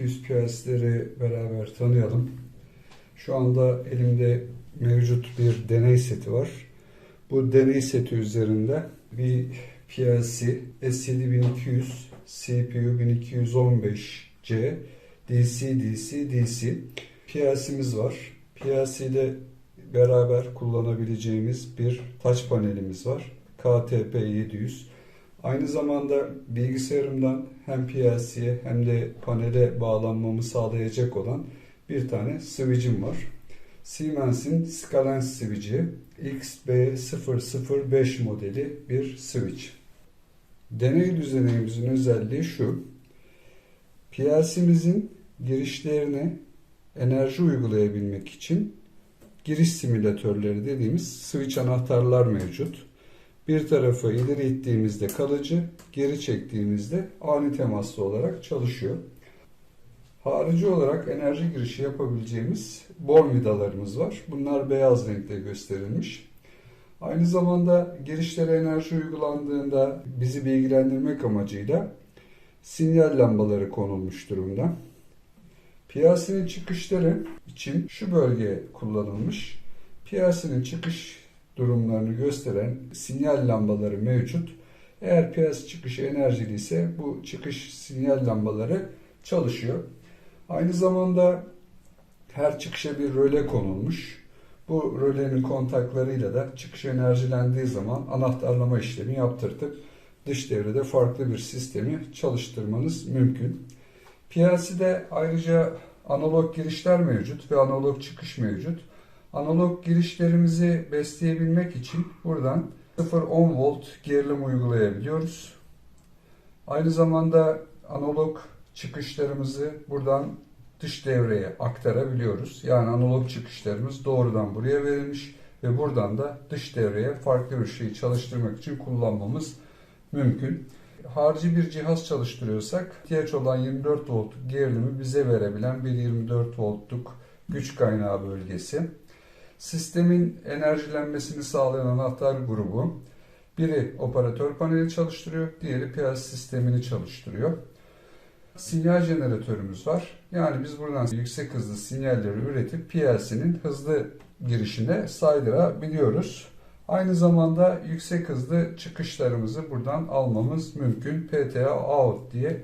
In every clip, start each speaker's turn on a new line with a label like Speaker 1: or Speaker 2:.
Speaker 1: 1200 PLC'leri beraber tanıyalım. Şu anda elimde mevcut bir deney seti var. Bu deney seti üzerinde bir PLC S7200 CPU 1215C DC DC DC PLC'miz var. PLC'de beraber kullanabileceğimiz bir touch panelimiz var. KTP 700. Aynı zamanda bilgisayarımdan hem PLC'ye hem de panele bağlanmamı sağlayacak olan bir tane switch'im var. Siemens'in Scalence switch'i XB005 modeli bir switch. Deney düzenimizin özelliği şu. PLC'mizin girişlerine enerji uygulayabilmek için giriş simülatörleri dediğimiz switch anahtarlar mevcut. Bir tarafı ileri ittiğimizde kalıcı, geri çektiğimizde ani temaslı olarak çalışıyor. Harici olarak enerji girişi yapabileceğimiz bor vidalarımız var. Bunlar beyaz renkte gösterilmiş. Aynı zamanda girişlere enerji uygulandığında bizi bilgilendirmek amacıyla sinyal lambaları konulmuş durumda. Piyasenin çıkışları için şu bölge kullanılmış. Piyasenin çıkış durumlarını gösteren sinyal lambaları mevcut. Eğer piyasa çıkışı enerjili ise bu çıkış sinyal lambaları çalışıyor. Aynı zamanda her çıkışa bir röle konulmuş. Bu rölenin kontaklarıyla da çıkış enerjilendiği zaman anahtarlama işlemi yaptırtıp dış devrede farklı bir sistemi çalıştırmanız mümkün. PLC'de ayrıca analog girişler mevcut ve analog çıkış mevcut. Analog girişlerimizi besleyebilmek için buradan 0-10 volt gerilim uygulayabiliyoruz. Aynı zamanda analog çıkışlarımızı buradan dış devreye aktarabiliyoruz. Yani analog çıkışlarımız doğrudan buraya verilmiş ve buradan da dış devreye farklı bir şeyi çalıştırmak için kullanmamız mümkün. Harici bir cihaz çalıştırıyorsak ihtiyaç olan 24 volt gerilimi bize verebilen bir 24 voltluk güç kaynağı bölgesi. Sistemin enerjilenmesini sağlayan anahtar grubu biri operatör paneli çalıştırıyor, diğeri piyasa sistemini çalıştırıyor. Sinyal jeneratörümüz var. Yani biz buradan yüksek hızlı sinyalleri üretip PLC'nin hızlı girişine saydırabiliyoruz. Aynı zamanda yüksek hızlı çıkışlarımızı buradan almamız mümkün. PTA out diye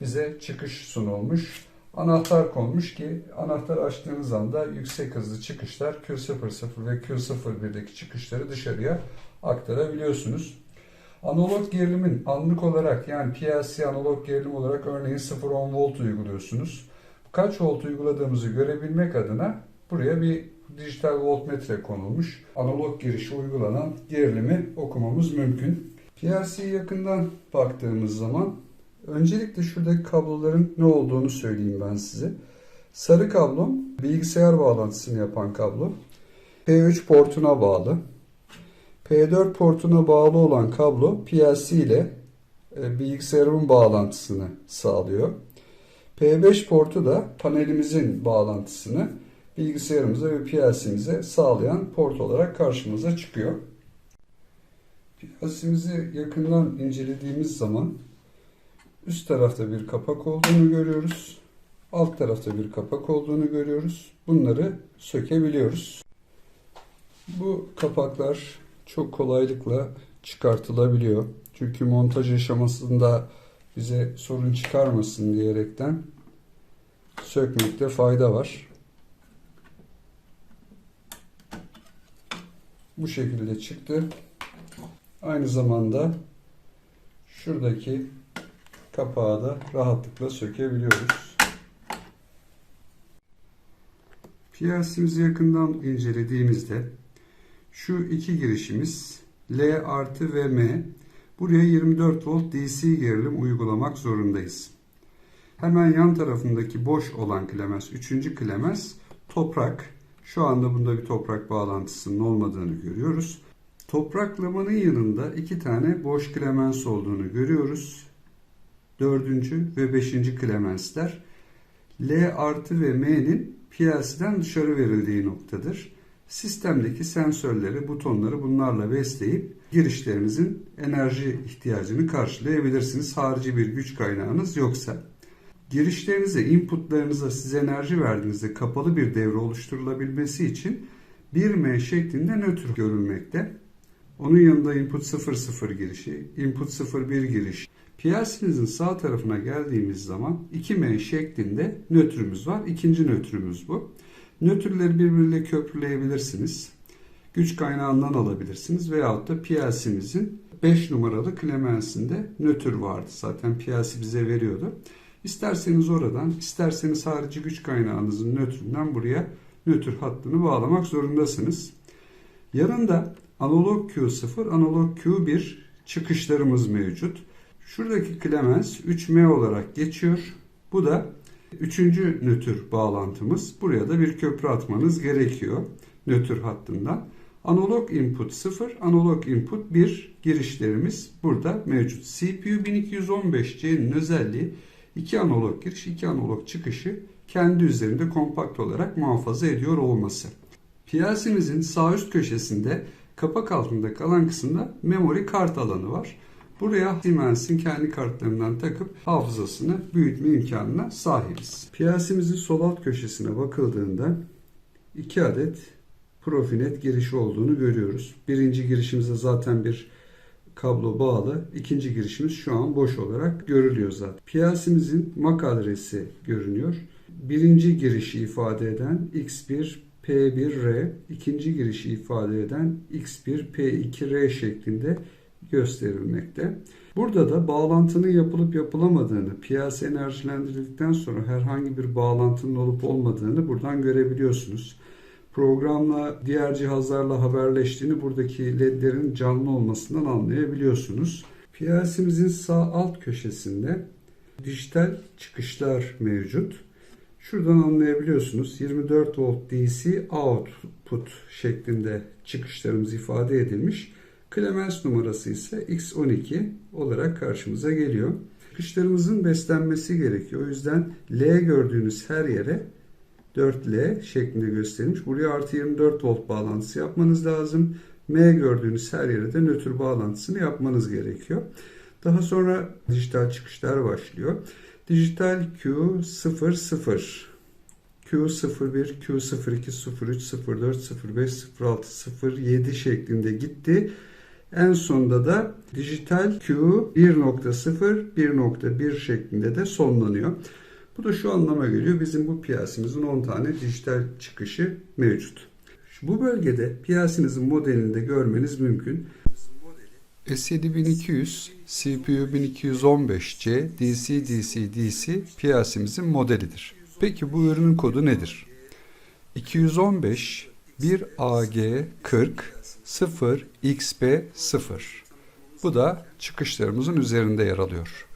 Speaker 1: bize çıkış sunulmuş. Anahtar konmuş ki anahtar açtığınız anda yüksek hızlı çıkışlar Q00 ve Q01'deki çıkışları dışarıya aktarabiliyorsunuz. Analog gerilimin anlık olarak yani PLC analog gerilim olarak örneğin 0-10 volt uyguluyorsunuz. Kaç volt uyguladığımızı görebilmek adına buraya bir dijital voltmetre konulmuş. Analog girişi uygulanan gerilimi okumamız mümkün. PLC'ye yakından baktığımız zaman öncelikle şuradaki kabloların ne olduğunu söyleyeyim ben size. Sarı kablo bilgisayar bağlantısını yapan kablo. P3 portuna bağlı. P4 portuna bağlı olan kablo PLC ile e, bilgisayarın bağlantısını sağlıyor. P5 portu da panelimizin bağlantısını bilgisayarımıza ve PLC'mize sağlayan port olarak karşımıza çıkıyor. PLC'mizi yakından incelediğimiz zaman üst tarafta bir kapak olduğunu görüyoruz. Alt tarafta bir kapak olduğunu görüyoruz. Bunları sökebiliyoruz. Bu kapaklar çok kolaylıkla çıkartılabiliyor. Çünkü montaj aşamasında bize sorun çıkarmasın diyerekten sökmekte fayda var. Bu şekilde çıktı. Aynı zamanda şuradaki kapağı da rahatlıkla sökebiliyoruz. PLC'mizi yakından incelediğimizde şu iki girişimiz L artı ve M. Buraya 24 volt DC gerilim uygulamak zorundayız. Hemen yan tarafındaki boş olan klemens, üçüncü klemens toprak. Şu anda bunda bir toprak bağlantısının olmadığını görüyoruz. Topraklamanın yanında iki tane boş klemens olduğunu görüyoruz. Dördüncü ve beşinci klemensler L artı ve M'nin PLC'den dışarı verildiği noktadır. Sistemdeki sensörleri, butonları bunlarla besleyip girişlerinizin enerji ihtiyacını karşılayabilirsiniz. Harici bir güç kaynağınız yoksa. Girişlerinize, inputlarınıza size enerji verdiğinizde kapalı bir devre oluşturulabilmesi için 1M şeklinde nötr görülmekte. Onun yanında input 00 girişi, input 01 giriş. PLC'nizin sağ tarafına geldiğimiz zaman 2M şeklinde nötrümüz var. İkinci nötrümüz bu. Nötrleri birbiriyle köprüleyebilirsiniz. Güç kaynağından alabilirsiniz veyahut da PLC'mizin 5 numaralı klemensinde nötr vardı. Zaten PLC bize veriyordu. İsterseniz oradan, isterseniz harici güç kaynağınızın nötründen buraya nötr hattını bağlamak zorundasınız. Yanında analog Q0, analog Q1 çıkışlarımız mevcut. Şuradaki klemens 3M olarak geçiyor. Bu da üçüncü nötr bağlantımız. Buraya da bir köprü atmanız gerekiyor nötr hattından. Analog input 0, analog input 1 girişlerimiz burada mevcut. CPU 1215C'nin özelliği 2 analog giriş, 2 analog çıkışı kendi üzerinde kompakt olarak muhafaza ediyor olması. PLC'mizin sağ üst köşesinde kapak altında kalan kısımda memory kart alanı var. Buraya Siemens'in kendi kartlarından takıp hafızasını büyütme imkanına sahibiz. PLC'mizin sol alt köşesine bakıldığında 2 adet Profinet girişi olduğunu görüyoruz. Birinci girişimize zaten bir kablo bağlı. İkinci girişimiz şu an boş olarak görülüyor zaten. PLC'mizin MAC adresi görünüyor. Birinci girişi ifade eden X1 P1R, ikinci girişi ifade eden X1 P2R şeklinde gösterilmekte. Burada da bağlantının yapılıp yapılamadığını, PLC enerjilendirildikten sonra herhangi bir bağlantının olup olmadığını buradan görebiliyorsunuz. Programla diğer cihazlarla haberleştiğini buradaki ledlerin canlı olmasından anlayabiliyorsunuz. PLC'mizin sağ alt köşesinde dijital çıkışlar mevcut. Şuradan anlayabiliyorsunuz 24 volt DC output şeklinde çıkışlarımız ifade edilmiş. Clemens numarası ise X12 olarak karşımıza geliyor. Çıkışlarımızın beslenmesi gerekiyor. O yüzden L gördüğünüz her yere 4L şeklinde gösterilmiş. Buraya artı 24 volt bağlantısı yapmanız lazım. M gördüğünüz her yere de nötr bağlantısını yapmanız gerekiyor. Daha sonra dijital çıkışlar başlıyor. Dijital Q00, Q01, Q02, 03, 04, 05, 06, 07 şeklinde gitti. En sonunda da dijital Q 1.0, 1.1 şeklinde de sonlanıyor. Bu da şu anlama geliyor. Bizim bu piyasimizin 10 tane dijital çıkışı mevcut. Bu bölgede piyasinizin modelini de görmeniz mümkün. S7200 CPU 1215C DC DC DC piyasimizin modelidir. Peki bu ürünün kodu nedir? 215 1AG 40 0 XB 0. Bu da çıkışlarımızın üzerinde yer alıyor.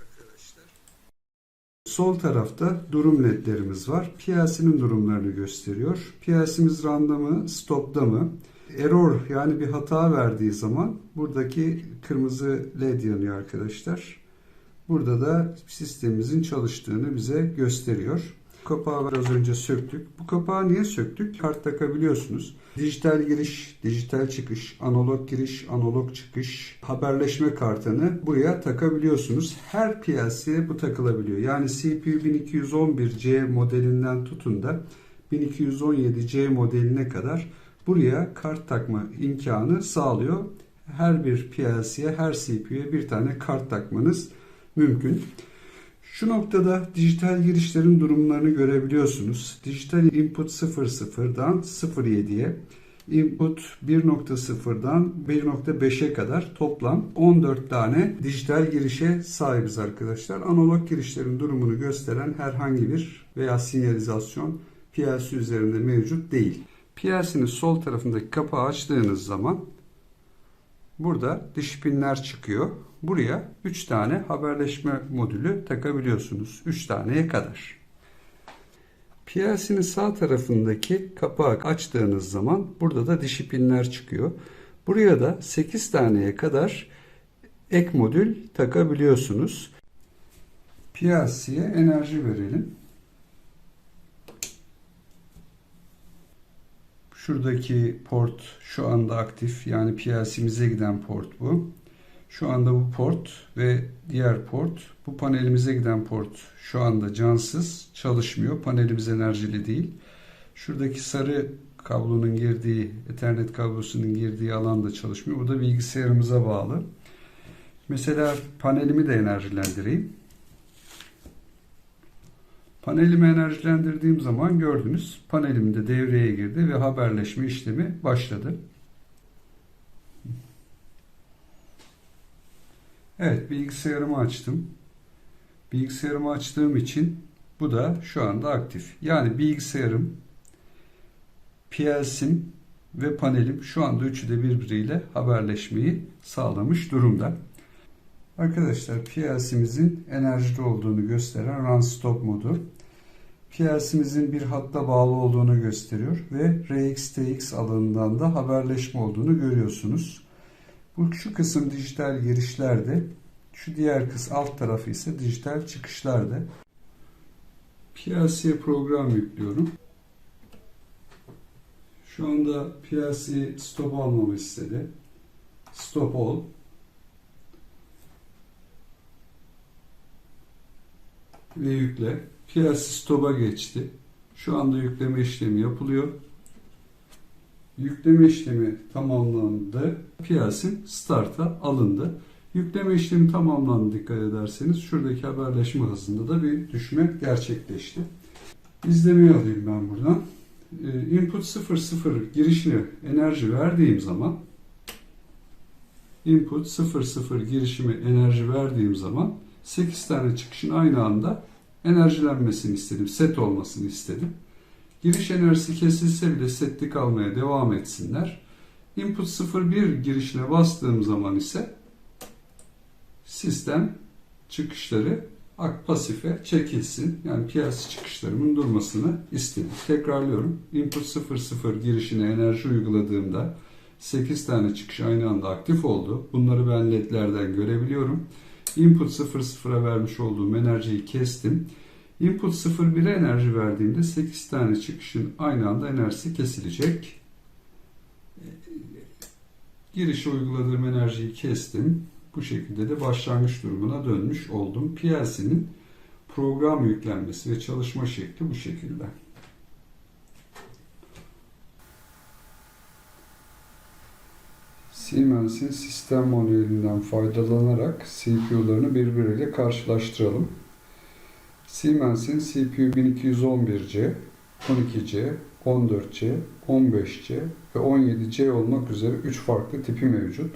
Speaker 1: Sol tarafta durum ledlerimiz var. PLC'nin durumlarını gösteriyor. PLC'miz randa mı, stopta mı? Error yani bir hata verdiği zaman buradaki kırmızı led yanıyor arkadaşlar. Burada da sistemimizin çalıştığını bize gösteriyor. Kapağı biraz önce söktük. Bu kapağı niye söktük? Kart takabiliyorsunuz. Dijital giriş, dijital çıkış, analog giriş, analog çıkış, haberleşme kartını buraya takabiliyorsunuz. Her PLC'ye bu takılabiliyor. Yani CPU 1211C modelinden tutun da 1217C modeline kadar buraya kart takma imkanı sağlıyor. Her bir PLC'ye, her CPU'ya bir tane kart takmanız mümkün. Şu noktada dijital girişlerin durumlarını görebiliyorsunuz. Dijital input 00'dan 07'ye, input 1.0'dan 1.5'e kadar toplam 14 tane dijital girişe sahibiz arkadaşlar. Analog girişlerin durumunu gösteren herhangi bir veya sinyalizasyon PLC üzerinde mevcut değil. PLC'nin sol tarafındaki kapağı açtığınız zaman burada dış pinler çıkıyor. Buraya 3 tane haberleşme modülü takabiliyorsunuz. 3 taneye kadar. PLC'nin sağ tarafındaki kapağı açtığınız zaman burada da dişi pinler çıkıyor. Buraya da 8 taneye kadar ek modül takabiliyorsunuz. PLC'ye enerji verelim. Şuradaki port şu anda aktif. Yani PLC'mize giden port bu. Şu anda bu port ve diğer port, bu panelimize giden port şu anda cansız, çalışmıyor. Panelimiz enerjili değil. Şuradaki sarı kablonun girdiği, Ethernet kablosunun girdiği alan da çalışmıyor. Bu da bilgisayarımıza bağlı. Mesela panelimi de enerjilendireyim. Panelimi enerjilendirdiğim zaman gördünüz panelim de devreye girdi ve haberleşme işlemi başladı. Evet bilgisayarımı açtım. Bilgisayarımı açtığım için bu da şu anda aktif. Yani bilgisayarım, PLC'm ve panelim şu anda üçü de birbiriyle haberleşmeyi sağlamış durumda. Arkadaşlar PLC'mizin enerjili olduğunu gösteren run stop modu. PLC'mizin bir hatta bağlı olduğunu gösteriyor ve RxTX alanından da haberleşme olduğunu görüyorsunuz. Bu şu kısım dijital girişlerde, şu diğer kısım alt tarafı ise dijital çıkışlarda. PLC'ye program yüklüyorum. Şu anda PLC stop almamı istedi. Stop all. Ve yükle. PLC stop'a geçti. Şu anda yükleme işlemi yapılıyor. Yükleme işlemi tamamlandı. PLC start'a alındı. Yükleme işlemi tamamlandı dikkat ederseniz. Şuradaki haberleşme hızında da bir düşme gerçekleşti. İzlemeyi alayım ben buradan. Ee, Input 00 girişine enerji verdiğim zaman input 00 girişime enerji verdiğim zaman 8 tane çıkışın aynı anda enerjilenmesini istedim. Set olmasını istedim. Giriş enerjisi kesilse bile setlik almaya devam etsinler. Input 01 girişine bastığım zaman ise sistem çıkışları ak pasife çekilsin. Yani piyasa çıkışlarımın durmasını istedim. Tekrarlıyorum. Input 00 girişine enerji uyguladığımda 8 tane çıkış aynı anda aktif oldu. Bunları ben ledlerden görebiliyorum. Input 00'a vermiş olduğum enerjiyi kestim. Input 01'e enerji verdiğimde 8 tane çıkışın aynı anda enerjisi kesilecek. Girişe uyguladığım enerjiyi kestim. Bu şekilde de başlangıç durumuna dönmüş oldum. PLC'nin program yüklenmesi ve çalışma şekli bu şekilde. Siemens'in sistem modelinden faydalanarak CPU'larını birbiriyle karşılaştıralım. Siemens'in CPU 1211C, 12C, 14C, 15C ve 17C olmak üzere 3 farklı tipi mevcut.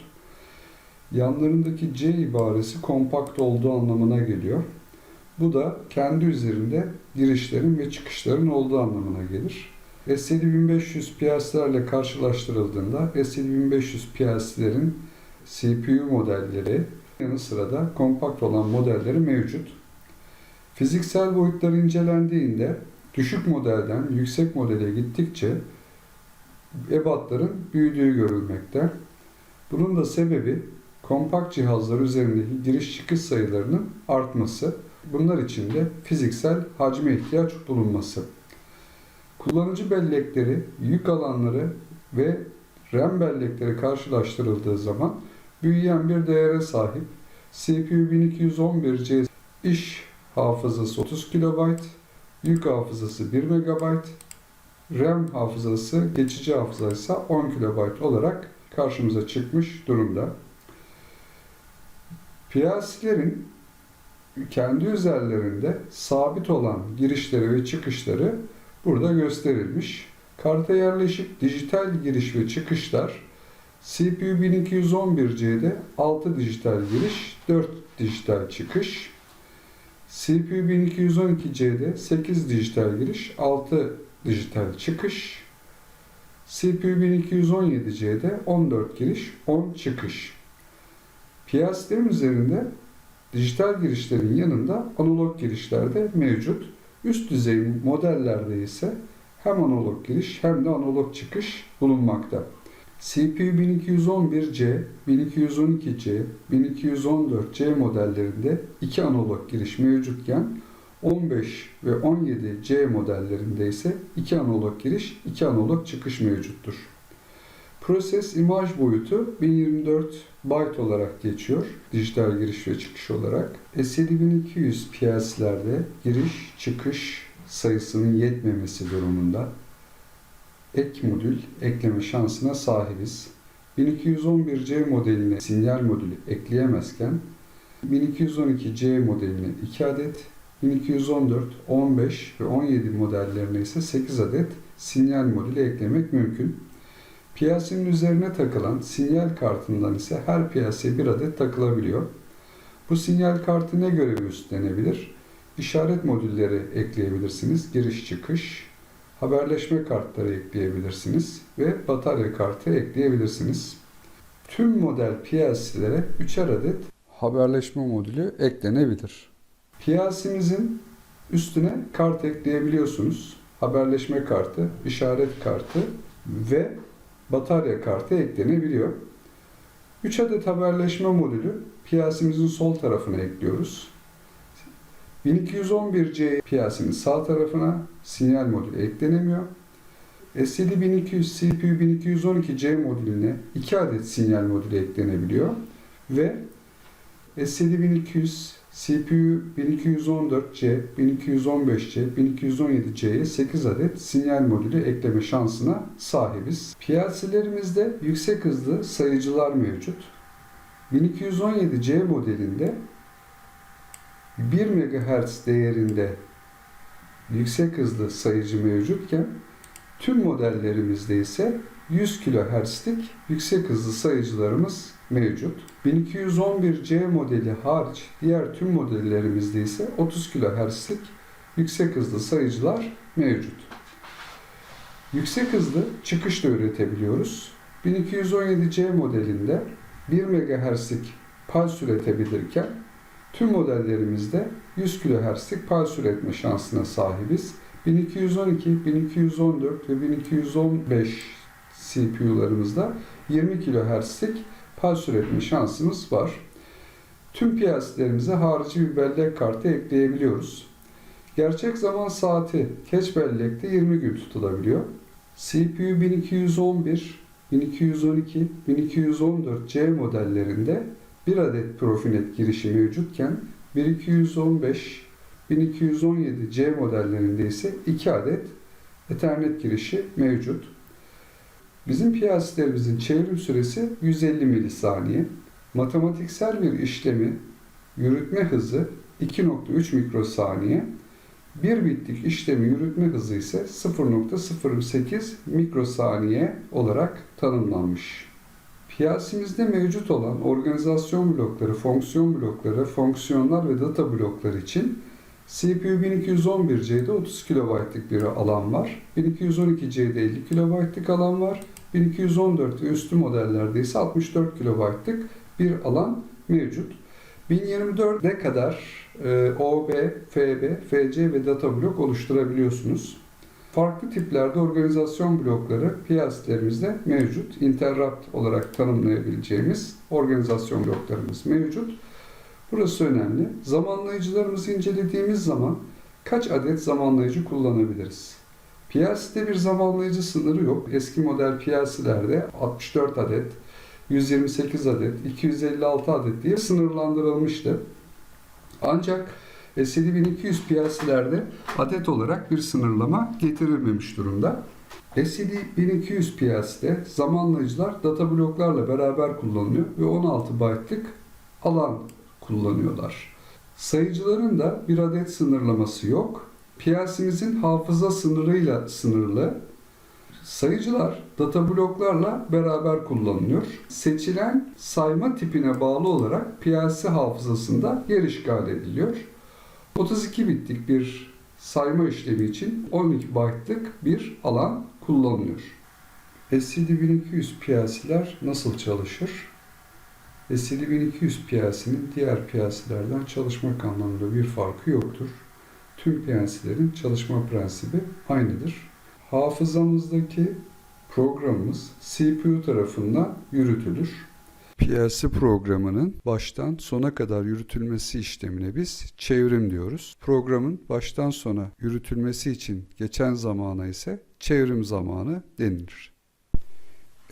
Speaker 1: Yanlarındaki C ibaresi kompakt olduğu anlamına geliyor. Bu da kendi üzerinde girişlerin ve çıkışların olduğu anlamına gelir. S7500 PLC'lerle karşılaştırıldığında S7500 PLC'lerin CPU modelleri yanı sıra da kompakt olan modelleri mevcut. Fiziksel boyutlar incelendiğinde düşük modelden yüksek modele gittikçe ebatların büyüdüğü görülmekte. Bunun da sebebi kompakt cihazlar üzerindeki giriş çıkış sayılarının artması. Bunlar için de fiziksel hacme ihtiyaç bulunması. Kullanıcı bellekleri, yük alanları ve RAM bellekleri karşılaştırıldığı zaman büyüyen bir değere sahip CPU 1211C iş hafızası 30 KB, yük hafızası 1 MB, RAM hafızası, geçici hafıza ise 10 KB olarak karşımıza çıkmış durumda. PLC'lerin kendi üzerlerinde sabit olan girişleri ve çıkışları burada gösterilmiş. Karta yerleşik dijital giriş ve çıkışlar CPU 1211C'de 6 dijital giriş, 4 dijital çıkış. CPU 1212C'de 8 dijital giriş, 6 dijital çıkış. CPU 1217C'de 14 giriş, 10 çıkış. PLC'lerin üzerinde dijital girişlerin yanında analog girişler de mevcut. Üst düzey modellerde ise hem analog giriş hem de analog çıkış bulunmakta. CPU 1211C, 1212C, 1214C modellerinde iki analog giriş mevcutken 15 ve 17C modellerinde ise iki analog giriş, iki analog çıkış mevcuttur. Proses imaj boyutu 1024 byte olarak geçiyor. Dijital giriş ve çıkış olarak. S7200 PLC'lerde giriş çıkış sayısının yetmemesi durumunda ek modül ekleme şansına sahibiz. 1211C modeline sinyal modülü ekleyemezken 1212C modeline 2 adet, 1214, 15 ve 17 modellerine ise 8 adet sinyal modülü eklemek mümkün. PLC'nin üzerine takılan sinyal kartından ise her PLC'ye bir adet takılabiliyor. Bu sinyal kartı ne görevi üstlenebilir? İşaret modülleri ekleyebilirsiniz. Giriş çıkış, haberleşme kartları ekleyebilirsiniz ve batarya kartı ekleyebilirsiniz. Tüm model PLC'lere 3'er adet haberleşme modülü eklenebilir. PLC'mizin üstüne kart ekleyebiliyorsunuz. Haberleşme kartı, işaret kartı ve batarya kartı eklenebiliyor. 3 adet haberleşme modülü PLC'mizin sol tarafına ekliyoruz. 1211C PLC'nin sağ tarafına sinyal modülü eklenemiyor. SCD 1200 CPU 1212C modülüne 2 adet sinyal modülü eklenebiliyor ve SCD 1200 CPU 1214C, 1215C, 1217C'ye 8 adet sinyal modülü ekleme şansına sahibiz. PLC'lerimizde yüksek hızlı sayıcılar mevcut. 1217C modelinde 1 MHz değerinde yüksek hızlı sayıcı mevcutken tüm modellerimizde ise 100 kHz'lik yüksek hızlı sayıcılarımız mevcut. 1211C modeli hariç diğer tüm modellerimizde ise 30 kHz'lik yüksek hızlı sayıcılar mevcut. Yüksek hızlı çıkış da üretebiliyoruz. 1217C modelinde 1 MHz'lik pulse üretebilirken tüm modellerimizde 100 kHz'lik pulse üretme şansına sahibiz. 1212, 1214 ve 1215 CPU'larımızda 20 kHz'lik pulse üretme şansımız var. Tüm PLC'lerimize harici bir bellek kartı ekleyebiliyoruz. Gerçek zaman saati keç bellekte 20 gün tutulabiliyor. CPU 1211, 1212, 1214C modellerinde bir adet Profinet girişi mevcutken 1215, 1217C modellerinde ise 2 adet Ethernet girişi mevcut. Bizim PLC'lerimizin çevrim süresi 150 milisaniye. Matematiksel bir işlemi yürütme hızı 2.3 mikrosaniye. 1 bitlik işlemi yürütme hızı ise 0.08 mikrosaniye olarak tanımlanmış. PLC'mizde mevcut olan organizasyon blokları, fonksiyon blokları, fonksiyonlar ve data blokları için CPU 1211C'de 30 KB'lık bir alan var. 1212C'de 50 KB'lık alan var. 1214 ve üstü modellerde ise 64 KB'lık bir alan mevcut. 1024'e kadar e, OB, FB, FC ve data blok oluşturabiliyorsunuz. Farklı tiplerde organizasyon blokları PLC'lerimizde mevcut. Interrupt olarak tanımlayabileceğimiz organizasyon bloklarımız mevcut. Burası önemli. Zamanlayıcılarımızı incelediğimiz zaman kaç adet zamanlayıcı kullanabiliriz? PLC'de bir zamanlayıcı sınırı yok. Eski model PLC'lerde 64 adet, 128 adet, 256 adet diye sınırlandırılmıştı. Ancak SCD 1200 PLC'lerde adet olarak bir sınırlama getirilmemiş durumda. SCD 1200 PLC'de zamanlayıcılar data bloklarla beraber kullanılıyor ve 16 byte'lık alan kullanıyorlar. Sayıcıların da bir adet sınırlaması yok. PLC'mizin hafıza sınırıyla sınırlı. Sayıcılar data bloklarla beraber kullanılıyor. Seçilen sayma tipine bağlı olarak PLC hafızasında yer işgal ediliyor. 32 bitlik bir sayma işlemi için 12 byte'lık bir alan kullanılıyor. SCD1200 PLC'ler nasıl çalışır? SCD1200 PLC'nin diğer PLC'lerden çalışmak anlamında bir farkı yoktur. Tüm PLC'lerin çalışma prensibi aynıdır. Hafızamızdaki programımız CPU tarafından yürütülür. PLC programının baştan sona kadar yürütülmesi işlemine biz çevrim diyoruz. Programın baştan sona yürütülmesi için geçen zamana ise çevrim zamanı denilir.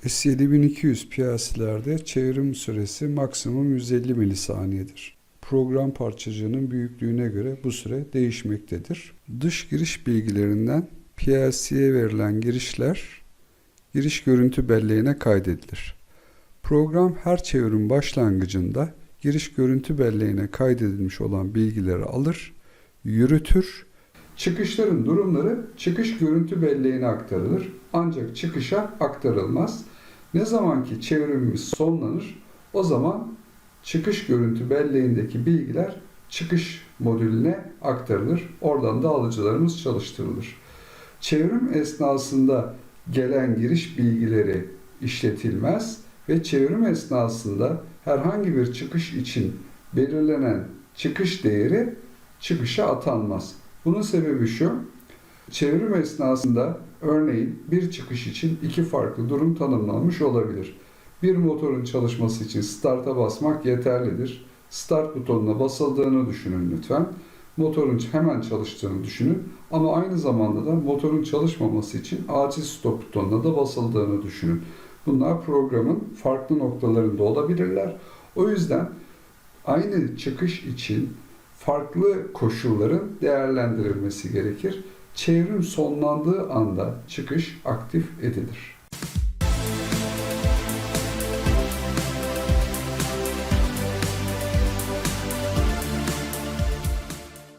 Speaker 1: S7200 piyaselerde çevrim süresi maksimum 150 milisaniyedir. Program parçacığının büyüklüğüne göre bu süre değişmektedir. Dış giriş bilgilerinden PLC'ye verilen girişler giriş görüntü belleğine kaydedilir. Program her çevrim başlangıcında giriş görüntü belleğine kaydedilmiş olan bilgileri alır, yürütür. Çıkışların durumları çıkış görüntü belleğine aktarılır ancak çıkışa aktarılmaz. Ne zaman ki çevrimimiz sonlanır o zaman çıkış görüntü belleğindeki bilgiler çıkış modülüne aktarılır. Oradan da alıcılarımız çalıştırılır. Çevrim esnasında gelen giriş bilgileri işletilmez ve çevrim esnasında herhangi bir çıkış için belirlenen çıkış değeri çıkışa atanmaz. Bunun sebebi şu, çevrim esnasında örneğin bir çıkış için iki farklı durum tanımlanmış olabilir. Bir motorun çalışması için start'a basmak yeterlidir. Start butonuna basıldığını düşünün lütfen. Motorun hemen çalıştığını düşünün ama aynı zamanda da motorun çalışmaması için acil stop butonuna da basıldığını düşünün. Bunlar programın farklı noktalarında olabilirler. O yüzden aynı çıkış için farklı koşulların değerlendirilmesi gerekir. Çevrim sonlandığı anda çıkış aktif edilir.